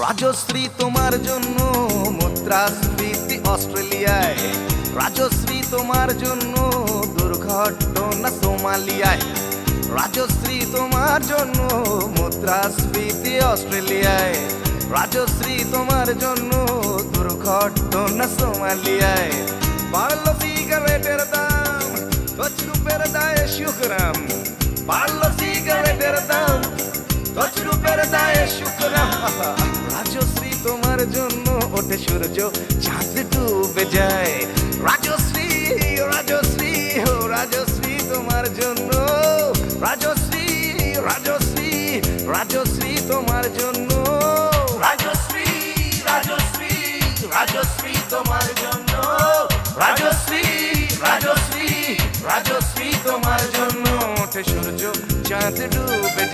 রাজশ্রী তোমার জন্য মুদ্রাস্ফীতি অস্ট্রেলিয়ায়। রাজশ্রী তোমার জন্য দুর্ঘটনা সোমালিয়ায়। রাজশ্রী তোমার জন্য মুদ্রাস্ফীতি অস্ট্রেলিয়ায়। রাজশ্রী তোমার জন্য দুর্ঘটনা সোমালিয়ায়। বাড়লো সিগারেটের দাম দশ রুপের দায় শুক্রাম বাড়লো সিগারেটের দাম দশ রুপের দায় শুক্রাম তোমার জন্য ওঠে সূর্য, চাঁদ ডুবে যায়। রাজশ্রী রাজশ্রী, ও রাজশ্রী তোমার জন্য। রাজশ্রী রাজশ্রী রাজশ্রী তোমার জন্য। রাজশ্রী রাজশ্রী রাজশ্রী তোমার জন্য। রাজশ্রী রাজশ্রী রাজশ্রী তোমার জন্য। ওঠে সূর্য, চাঁদ ডুবে